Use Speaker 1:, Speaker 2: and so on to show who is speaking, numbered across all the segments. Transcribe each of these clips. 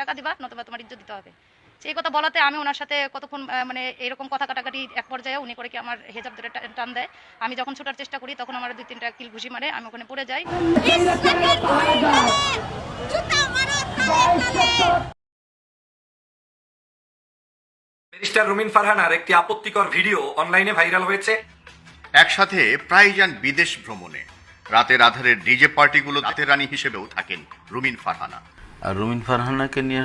Speaker 1: টাকা দিবা নতুবা তোমার ইজ্জত দিতে হবে। সেই কথা বলাতে আমি ওনার সাথে কতক্ষণ মানে এরকম কথা কাটাকাটি এক পর্যায়ে উনি করে কি আমার হেজাব ধরে টান দেয়। আমি যখন ছোটার চেষ্টা করি তখন আমার দুই তিনটা কিল ঘুষি মারে আমি ওখানে পড়ে যাই।
Speaker 2: ব্যারিস্টার রুমিন ফারহানার একটি আপত্তিকর ভিডিও অনলাইনে ভাইরাল হয়েছে।
Speaker 3: একসাথে প্রায় যান বিদেশ ভ্রমণে। রাতের আধারের ডিজে পার্টিগুলো রাতের রানী হিসেবেও থাকেন রুমিন ফারহানা।
Speaker 4: আর রুমিন ফারহানাকে নিয়ে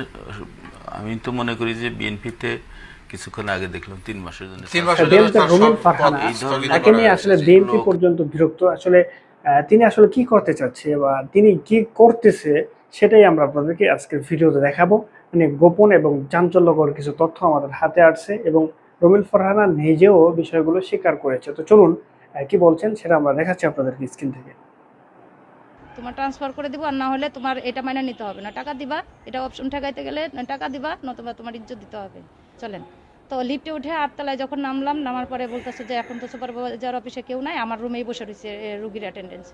Speaker 4: আমি তো মনে করি যে বিএনপিতে কিছুক্ষণ আগে দেখলাম তিন মাসের জন্য।
Speaker 5: তিন মাসের জন্য
Speaker 6: রুমিন
Speaker 5: সব
Speaker 6: ফারহানা তাকে নিয়ে আসলে বিএনপি পর্যন্ত বিরক্ত। আসলে তিনি আসলে কি করতে চাচ্ছে বা তিনি কি করতেছে সেটাই আমরা আপনাদেরকে আজকের ভিডিওতে দেখাবো। মানে গোপন এবং চাঞ্চল্যকর কিছু তথ্য আমাদের হাতে আসছে এবং রুমিন ফারহানা নিজেও বিষয়গুলো স্বীকার করেছে। তো চলুন কি বলছেন সেটা আমরা দেখাচ্ছি আপনাদেরকে স্ক্রিন থেকে।
Speaker 1: তোমার ট্রান্সফার করে দিব, আর না হলে তোমার এটা মাইনে নিতে হবে। না টাকা দিবা, এটা অপশন ঠেকাইতে গেলে টাকা দিবা, নতুবা তোমার ইজ্জত দিতে হবে। চলেন। তো লিফটে উঠে আটতলায় যখন নামলাম, নামার পরে বলতেছে যে, এখন তো সুপারভাইজার অফিসে কেউ নাই, আমার রুমেই বসে রয়েছে রুগীর অ্যাটেন্ডেন্স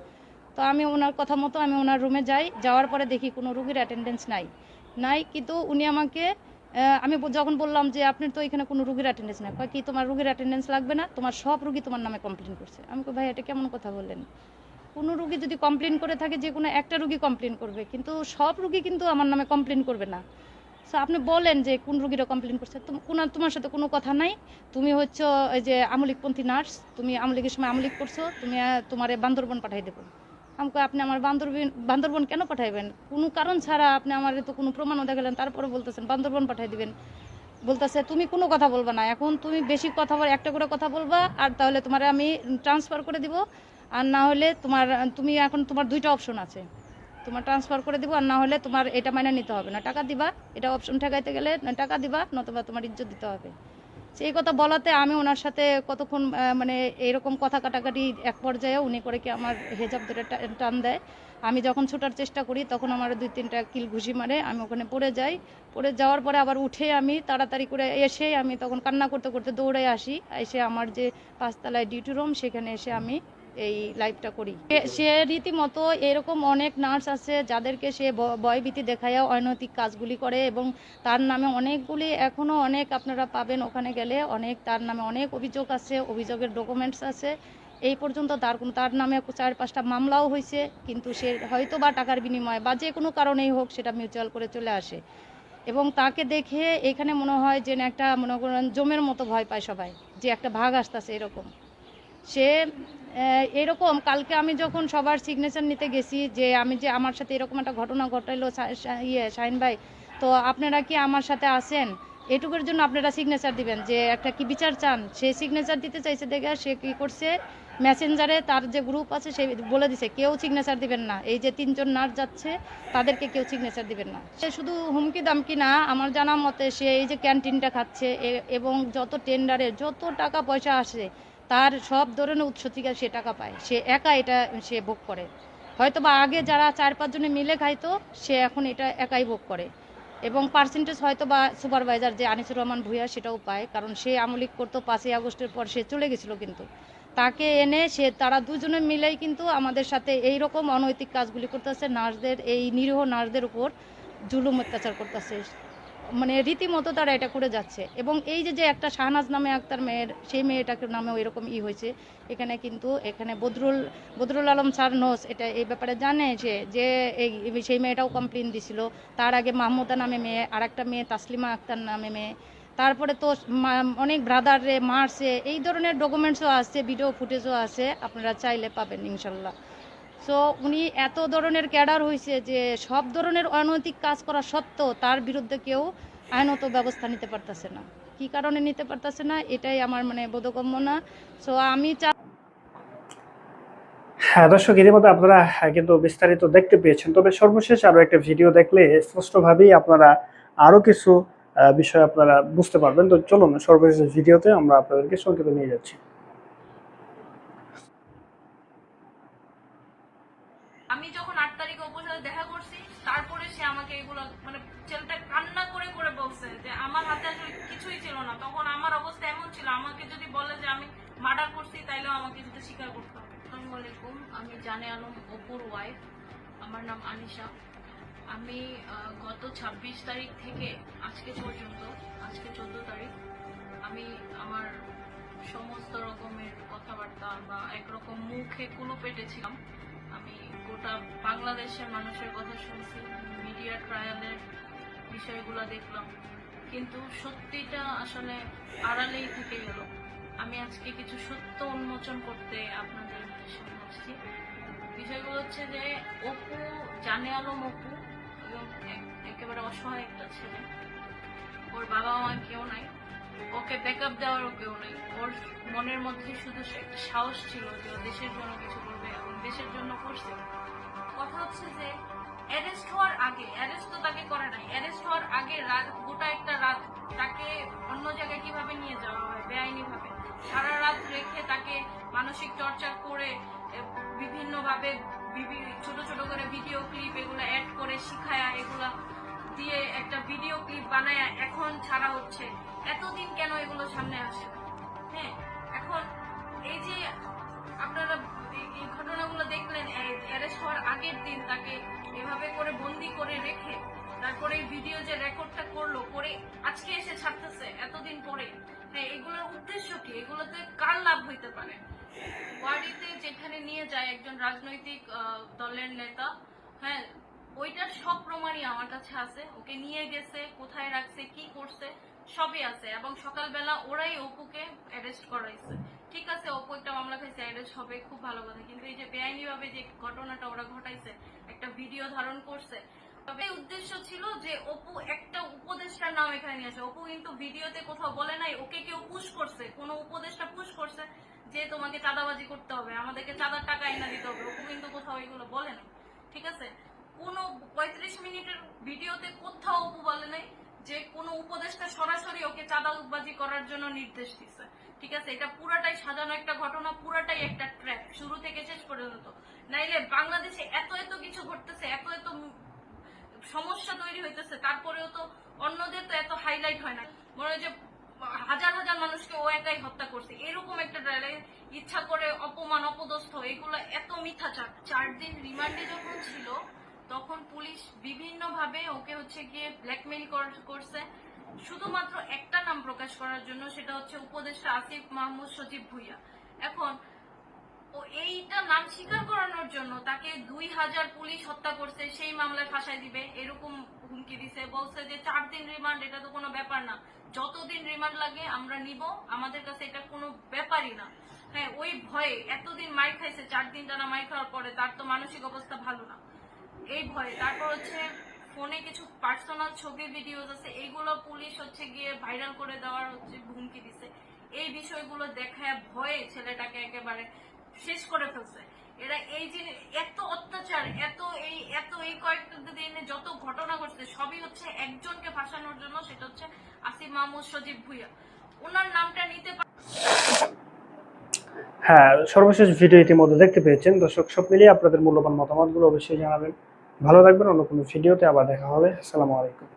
Speaker 1: তো আমি ওনার কথা মতো আমি ওনার রুমে যাই, যাওয়ার পরে দেখি কোনো রুগীর অ্যাটেন্ডেন্স নাই। নাই, কিন্তু উনি আমাকে আমি যখন বললাম যে আপনি তো এখানে কোনো রুগীর অ্যাটেন্ডেন্স নাই। কয়, কি তোমার রুগীর অ্যাটেন্ডেন্স লাগবে না? তোমার সব রুগী তোমার নামে কমপ্লেন করছে। আমি ভাই, এটা কেমন কথা বললেন? কোনো রুগী যদি কমপ্লেন করে থাকে, যে কোনো একটা রুগী কমপ্লেন করবে, কিন্তু সব রুগী কিন্তু আমার নামে কমপ্লেন করবে না। সো আপনি বলেন যে কোন রুগীরা কমপ্লেন করছে। কোনো, তোমার সাথে কোনো কথা নাই। তুমি হচ্ছে এই যে আমলিকপন্থী নার্স, তুমি আমলিকের সময় আমলিক করছ, তুমি তোমারে বান্দরবন পাঠাই দেবো। আমাকে আপনি আমার বান্দরবন বান্দরবন কেন পাঠাইবেন? কোনো কারণ ছাড়া আপনি আমার তো কোনো প্রমাণও দেখালেন তারপরে বলতেছেন, বান্দরবন পাঠাই দিবেন। বলতেছে, তুমি কোনো কথা বলবা না। এখন তুমি বেশি কথা বল, একটা করে কথা বলবা, আর তাহলে তোমার আমি ট্রান্সফার করে দিব। আর না হলে তোমার, তুমি এখন তোমার দুইটা অপশন আছে। তোমার ট্রান্সফার করে দিব আর না হলে তোমার এটা মাইনে নিতে হবে না। টাকা দিবা, এটা অপশন ঠেকাইতে গেলে টাকা দিবা, নতুবা তোমার ইজ্জত দিতে হবে। সেই কথা বলাতে আমি ওনার সাথে কতক্ষণ মানে এরকম কথা কাটাকাটি এক পর্যায়ে উনি করে কি আমার হেজাব ধরে টান দেয়। আমি যখন ছোটার চেষ্টা করি, তখন আমার দুই তিনটা কিল ঘুষি মারে, আমি ওখানে পড়ে যাই। পড়ে যাওয়ার পরে আবার উঠে আমি তাড়াতাড়ি করে এসে আমি তখন কান্না করতে করতে দৌড়ে আসি। এসে আমার যে পাঁচতলায় ডিউটি রুম সেখানে এসে আমি এই লাইফটা করি। সে- রীতিমতো এরকম অনেক নার্স আছে যাদেরকে সে ভয়ভীতি দেখায় অনৈতিক কাজগুলি করে এবং তার নামে অনেকগুলি এখনও অনেক আপনারা পাবেন ওখানে গেলে। অনেক তার নামে অনেক অভিযোগ আছে, অভিযোগের ডকুমেন্টস আছে। এই পর্যন্ত তার কোনো, তার নামে চার পাঁচটা মামলাও হয়েছে, কিন্তু সে হয়তো বা টাকার বিনিময়ে বা যে কোনো কারণেই হোক সেটা মিউচুয়াল করে চলে আসে। এবং তাকে দেখে এখানে মনে হয় যে একটা মনে করেন জমের মতো ভয় পায় সবাই, যে একটা ভাগ আসতেছে এরকম। সে এরকম, কালকে আমি যখন সবার সিগনেচার নিতে গেছি যে আমি যে আমার সাথে এরকম একটা ঘটনা ঘটাইলো ইয়ে শাহিন ভাই, তো আপনারা কি আমার সাথে আসেন এটুকুর জন্য আপনারা সিগনেচার দিবেন যে একটা কি বিচার চান? সে সিগনেচার দিতে চাইছে দেখে সে কি করছে? মেসেঞ্জারে তার যে গ্রুপ আছে সে বলে দিছে, কেউ সিগনেচার দিবেন না। এই যে তিনজন নার্স যাচ্ছে, তাদেরকে কেউ সিগনেচার দিবেন না। সে শুধু হুমকি দামকি না, আমার জানা মতে সে এই যে ক্যান্টিনটা খাচ্ছে এবং যত টেন্ডারে যত টাকা পয়সা আসে তার সব ধরনের উৎস থেকে সে টাকা পায়। সে একা এটা সে ভোগ করে। হয়তো বা আগে যারা চার পাঁচজনে মিলে খাইতো, সে এখন এটা একাই ভোগ করে। এবং পার্সেন্টেজ হয়তো বা সুপারভাইজার যে আনিসুর রহমান ভূঁইয়া সেটাও পায়, কারণ সে আমলিক করতো পাঁচই আগস্টের পর সে চলে গেছিল কিন্তু। তাকে এনে সে, তারা দুজনে মিলেই কিন্তু আমাদের সাথে এই রকম অনৈতিক কাজগুলি করতেছে। নার্সদের, এই নিরীহ নার্সদের উপর জুলুম অত্যাচার করতেছে। মানে রীতিমতো তারা এটা করে যাচ্ছে। এবং এই যে যে একটা শাহনাজ নামে একটার মেয়ের, সেই মেয়েটাকে নামেও এরকম ই হয়েছে। এখানে কিন্তু, এখানে বদরুল বদরুল আলম স্যার নোস, এটা এই ব্যাপারে জানে যে যে এই সেই মেয়েটাও কমপ্লেন দিছিল। তার আগে মাহমুদা নামে মেয়ে আর একটা মেয়ে তাসলিমা আক্তার নামে মেয়ে। তারপরে তো অনেক ব্রাদারে মারছে। এই ধরনের ডকুমেন্টসও আছে ভিডিও ফুটেজও আছে আপনারা চাইলে পাবেন ইনশাল্লাহ। সো উনি এত ধরনের ক্যাডার হয়েছে যে সব ধরনের অনৈতিক কাজ করা সত্ত্বেও তার বিরুদ্ধে কেউ আইনত ব্যবস্থা নিতে পারতেছে না। কি কারণে নিতে পারতেছে না, এটাই আমার মানে বোধগম্য না। সো আমি চা
Speaker 6: হ্যাঁ দর্শক, ইতিমধ্যে আপনারা কিন্তু বিস্তারিত দেখতে পেয়েছেন। তবে সর্বশেষ আরও একটা ভিডিও দেখলে স্পষ্টভাবেই আপনারা আরও কিছু বিষয় আপনারা বুঝতে পারবেন। তো চলুন, সর্বশেষ ভিডিওতে আমরা আপনাদেরকে সংক্ষেপে নিয়ে যাচ্ছি
Speaker 7: আমি যখন আট তারিখে অপুর সাথে দেখা করছি তারপরে সে আমাকে এগুলো মানে ছেলেটা কান্না করে করে বলছে যে আমার হাতে আসলে কিছুই ছিল না। তখন আমার অবস্থা এমন ছিল, আমাকে যদি বলে যে আমি মার্ডার করছি, তাইলেও আমাকে যেটা স্বীকার করতে হবে। আলাইকুম, আমি জানে আলম, অপুর ওয়াইফ আমার নাম আনিশা। আমি গত ছাব্বিশ তারিখ থেকে, আজকে পর্যন্ত, আজকে চোদ্দ তারিখ, আমি আমার সমস্ত রকমের কথাবার্তা বা একরকম মুখে কুলু পেটেছিলাম আমি গোটা বাংলাদেশের মানুষের কথা শুনছি মিডিয়া ট্রায়ালের বিষয়গুলো দেখলাম। কিন্তু সত্যিটা আসলে আড়ালেই থেকে গেল। আমি আজকে কিছু সত্য উন্মোচন করতে আপনাদের সামনে আসছি বিষয়গুলো হচ্ছে যে, অপু, জানে আলম অপু এবং একেবারে অসহায় একটা ছেলে। ওর বাবা মা কেউ নাই। ওকে ব্যাকআপ দেওয়ারও কেউ নাই। ওর মনের মধ্যে শুধু একটা সাহস ছিল যে ও দেশের জন্য কিছু করবে এবং দেশের জন্য করছে। কথা হচ্ছে যে অ্যারেস্ট হওয়ার আগে, অ্যারেস্ট তো তাকে করে নাই। অ্যারেস্ট হওয়ার আগে রাত, গোটা একটা রাত তাকে অন্য জায়গায় কীভাবে নিয়ে যাওয়া হয় বেআইনি ভাবে সারা রাত রেখে তাকে মানসিক টর্চার করে বিভিন্ন ভাবে ছোট ছোট করে ভিডিও ক্লিপ এগুলো অ্যাড করে, শিখায়া এগুলো দিয়ে একটা ভিডিও ক্লিপ বানায় এখন ছাড়া হচ্ছে। এতদিন কেন এগুলো সামনে আসে হ্যাঁ এখন এই যে এভাবে করে বন্দি করে রেখে তারপরে ভিডিও যে রেকর্ডটা করল, করে আজকে এসে ছাড়তেছে এতদিন পরে। হ্যাঁ এগুলোর উদ্দেশ্য কি? এগুলোতে কার লাভ হইতে পারে? ওয়ার্ডিতে যেখানে নিয়ে যায় একজন রাজনৈতিক দলের নেতা হ্যাঁ ওইটার সব প্রমাণই আমার কাছে আছে। ওকে নিয়ে গেছে, কোথায় রাখছে, কি করছে, সবই আছে। এবং সকালবেলা ওরাই অপুকে অ্যারেস্ট করাইছে। ঠিক আছে, অপু একটা মামলা খাইছে অ্যারেস্ট হবে, খুব ভালো কথা। কিন্তু এই যে বেআইনি ভাবে যে ঘটনাটা ওরা ঘটাইছে একটা ভিডিও ধারণ করছে। তবে উদ্দেশ্য ছিল যে অপু একটা উপদেষ্টার নাম এখানে নিয়ে আসে। অপু কিন্তু ভিডিওতে কোথাও বলে নাই, ওকে কেউ পুশ করছে, কোনো উপদেষ্টা পুশ করছে যে তোমাকে চাঁদাবাজি করতে হবে, আমাদেরকে চাঁদার টাকা এনে দিতে হবে। অপু কিন্তু কোথাও এগুলো বলে না ঠিক আছে? কোন পঁয়ত্রিশ মিনিটের ভিডিওতে কোথাও অপু বলে নাই যে কোন উপদেষ্টা সরাসরি ওকে চাঁদাবাজি করার জন্য নির্দেশ দিচ্ছে ঠিক আছে? এটা পুরাটাই সাজানো একটা ঘটনা, পুরাটাই একটা ট্র্যাপ শুরু থেকে শেষ পর্যন্ত। নাইলে বাংলাদেশে এত এত কিছু ঘটতেছে এত এত সমস্যা তৈরি হইতেছে। তারপরেও তো অন্যদের তো এত হাইলাইট হয় না। মনে হয় যে হাজার হাজার মানুষকে ও একাই হত্যা করছে। এরকম একটা ডায়লগ ইচ্ছা করে অপমান, অপদস্থ, এগুলো এত মিথ্যাচার। চার দিন রিমান্ডে যখন ছিল, তখন পুলিশ বিভিন্ন ভাবে ওকে হচ্ছে গিয়ে ব্ল্যাকমেইল করছে। শুধুমাত্র একটা নাম প্রকাশ করার জন্য, সেটা হচ্ছে উপদেষ্টা আসিফ মাহমুদ সজীব ভুইয়া। এখন ও এইটা নাম স্বীকার করানোর জন্য তাকে দুই হাজার পুলিশ হত্যা করছে, সেই মামলায় ফাঁসাই দিবে, এরকম হুমকি দিছে। বলছে যে চার দিন রিমান্ড, এটা তো কোনো ব্যাপার না। যতদিন রিমান্ড লাগে আমরা নিব, আমাদের কাছে এটা কোনো ব্যাপারই না। হ্যাঁ ওই ভয়ে এতদিন মাইর খাইছে, চার দিন টানা মাইর খাওয়ার পরে তার তো মানসিক অবস্থা ভালো না। এই ভয়ে। তারপর হচ্ছে ফোনে কিছু পার্সোনাল ছবি, ভিডিওস আছে এইগুলো পুলিশ হচ্ছে গিয়ে ভাইরাল করে দেওয়ার হচ্ছে হুমকি দিছে। এই বিষয়গুলো দেখায় ভয়ে ছেলেটাকে একেবারে শেষ করে ফেলছে। এরা এই জিনিস এত অত্যাচার, এত এই এত এই কয়েকটা দিনে যত ঘটনা ঘটছে, সবই হচ্ছে একজনকে ফাঁসানোর জন্য, সেটা হচ্ছে আসিফ মাহমুদ সজীব ভুইয়া। ওনার নামটা নিতে
Speaker 6: হ্যাঁ সর্বশেষ ভিডিও ইতিমধ্যে দেখতে পেয়েছেন। দর্শক, সব মিলিয়ে আপনাদের মূল্যবান মতামতগুলো অবশ্যই জানাবেন। ভালো থাকবেন, অন্য কোনো ভিডিওতে আবার দেখা হবে। আসসালামু আলাইকুম।